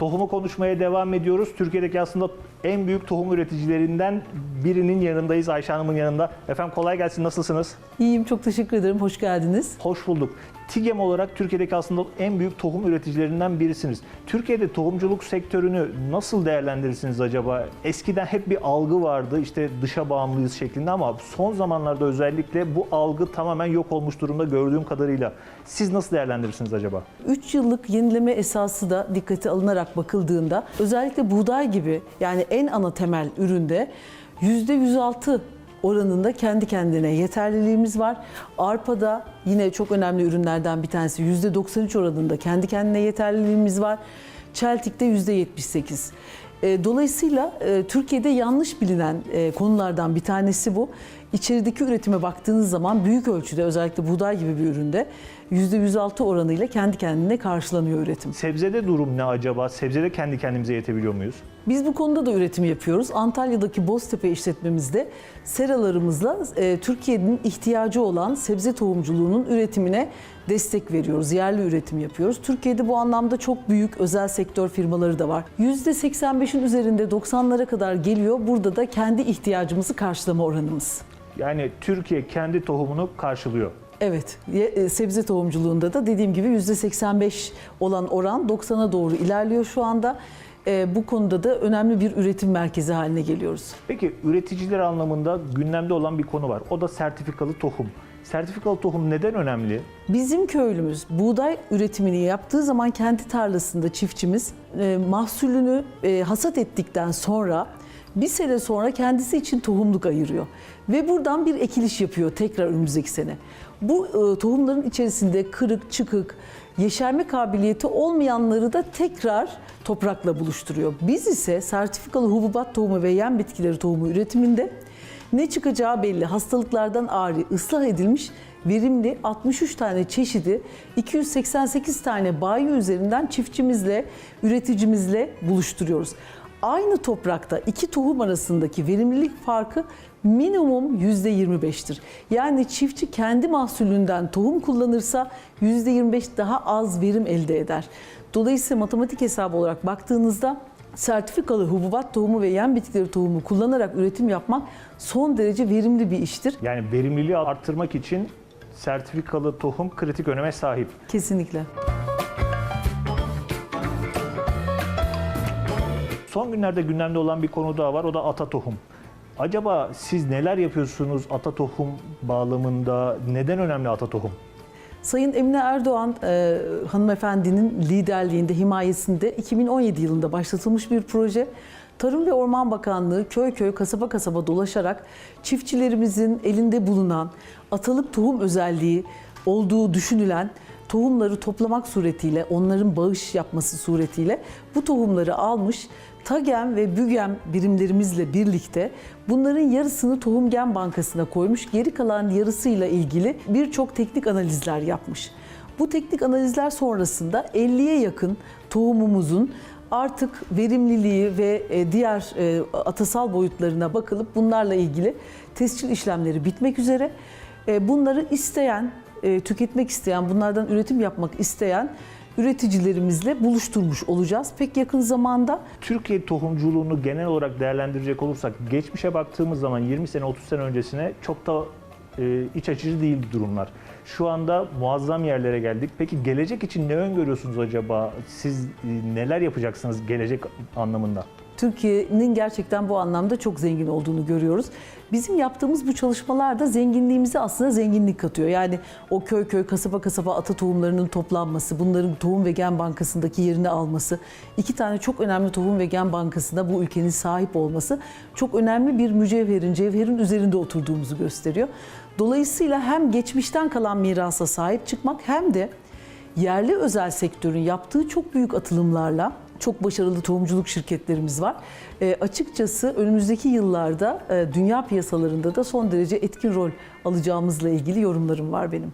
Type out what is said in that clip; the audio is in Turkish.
Tohumu konuşmaya devam ediyoruz. Türkiye'deki aslında en büyük tohum üreticilerinden birinin yanındayız. Ayşe Hanım'ın yanında. Efendim kolay gelsin. Nasılsınız? İyiyim, çok teşekkür ederim. Hoş geldiniz. Hoş bulduk. TİGEM olarak Türkiye'deki aslında en büyük tohum üreticilerinden birisiniz. Türkiye'de tohumculuk sektörünü nasıl değerlendirirsiniz acaba? Eskiden hep bir algı vardı işte dışa bağımlıyız şeklinde ama son zamanlarda özellikle bu algı tamamen yok olmuş durumda gördüğüm kadarıyla. Siz nasıl değerlendirirsiniz acaba? 3 yıllık yenileme esası da dikkate alınarak bakıldığında özellikle buğday gibi yani en ana temel üründe %106 oranında kendi kendine yeterliliğimiz var. Arpa'da yine çok önemli ürünlerden bir tanesi %93 oranında kendi kendine yeterliliğimiz var. Çeltik'te %78. E, Dolayısıyla e, Türkiye'de yanlış bilinen e, konulardan bir tanesi bu. İçerideki üretime baktığınız zaman büyük ölçüde özellikle buğday gibi bir üründe %106 oranıyla kendi kendine karşılanıyor üretim. Sebzede durum ne acaba? Sebzede kendi kendimize yetebiliyor muyuz? Biz bu konuda da üretim yapıyoruz. Antalya'daki Boztepe işletmemizde seralarımızla e, Türkiye'nin ihtiyacı olan sebze tohumculuğunun üretimine destek veriyoruz. Yerli üretim yapıyoruz. Türkiye'de bu anlamda çok büyük özel sektör firmaları da var. %85'in üzerinde 90'lara kadar geliyor. Burada da kendi ihtiyacımızı karşılama oranımız. Yani Türkiye kendi tohumunu karşılıyor. Evet, e, sebze tohumculuğunda da dediğim gibi %85 olan oran 90'a doğru ilerliyor şu anda. E, bu konuda da önemli bir üretim merkezi haline geliyoruz. Peki üreticiler anlamında gündemde olan bir konu var. O da sertifikalı tohum. Sertifikalı tohum neden önemli? Bizim köylümüz buğday üretimini yaptığı zaman kendi tarlasında çiftçimiz e, mahsulünü e, hasat ettikten sonra bir sene sonra kendisi için tohumluk ayırıyor. Ve buradan bir ekiliş yapıyor tekrar önümüzdeki sene. Bu e, tohumların içerisinde kırık, çıkık, yeşerme kabiliyeti olmayanları da tekrar toprakla buluşturuyor. Biz ise sertifikalı hububat tohumu ve yem bitkileri tohumu üretiminde ne çıkacağı belli. Hastalıklardan ağrı, ıslah edilmiş verimli 63 tane çeşidi 288 tane bayi üzerinden çiftçimizle, üreticimizle buluşturuyoruz. Aynı toprakta iki tohum arasındaki verimlilik farkı minimum %25'tir. Yani çiftçi kendi mahsulünden tohum kullanırsa %25 daha az verim elde eder. Dolayısıyla matematik hesabı olarak baktığınızda sertifikalı hububat tohumu ve yem bitkileri tohumu kullanarak üretim yapmak son derece verimli bir iştir. Yani verimliliği arttırmak için sertifikalı tohum kritik öneme sahip. Kesinlikle. Son günlerde gündemde olan bir konu daha var. O da ata tohum. Acaba siz neler yapıyorsunuz ata tohum bağlamında? Neden önemli ata tohum? Sayın Emine Erdoğan e, hanımefendinin liderliğinde, himayesinde 2017 yılında başlatılmış bir proje. Tarım ve Orman Bakanlığı köy köy, kasaba kasaba dolaşarak çiftçilerimizin elinde bulunan atalık tohum özelliği olduğu düşünülen tohumları toplamak suretiyle, onların bağış yapması suretiyle bu tohumları almış, TAGEM ve BÜGEM birimlerimizle birlikte bunların yarısını Tohum Gen Bankası'na koymuş, geri kalan yarısıyla ilgili birçok teknik analizler yapmış. Bu teknik analizler sonrasında 50'ye yakın tohumumuzun artık verimliliği ve e, diğer e, atasal boyutlarına bakılıp bunlarla ilgili tescil işlemleri bitmek üzere. E, Bunları isteyen, e, tüketmek isteyen, bunlardan üretim yapmak isteyen üreticilerimizle buluşturmuş olacağız. Pek yakın zamanda Türkiye tohumculuğunu genel olarak değerlendirecek olursak geçmişe baktığımız zaman 20 sene 30 sene öncesine çok da e, iç açıcı değil durumlar. Şu anda muazzam yerlere geldik. Peki gelecek için ne öngörüyorsunuz acaba? Siz e, neler yapacaksınız gelecek anlamında? Türkiye'nin gerçekten bu anlamda çok zengin olduğunu görüyoruz. Bizim yaptığımız bu çalışmalar da zenginliğimize aslında zenginlik katıyor. Yani o köy köy, kasaba kasaba ata tohumlarının toplanması, bunların Tohum ve Gen Bankası'ndaki yerini alması, iki tane çok önemli Tohum ve Gen Bankası'na bu ülkenin sahip olması çok önemli bir mücevherin, cevherin üzerinde oturduğumuzu gösteriyor. Dolayısıyla hem geçmişten kalan mirasa sahip çıkmak hem de yerli özel sektörün yaptığı çok büyük atılımlarla çok başarılı tohumculuk şirketlerimiz var. E, açıkçası önümüzdeki yıllarda e, dünya piyasalarında da son derece etkin rol alacağımızla ilgili yorumlarım var benim.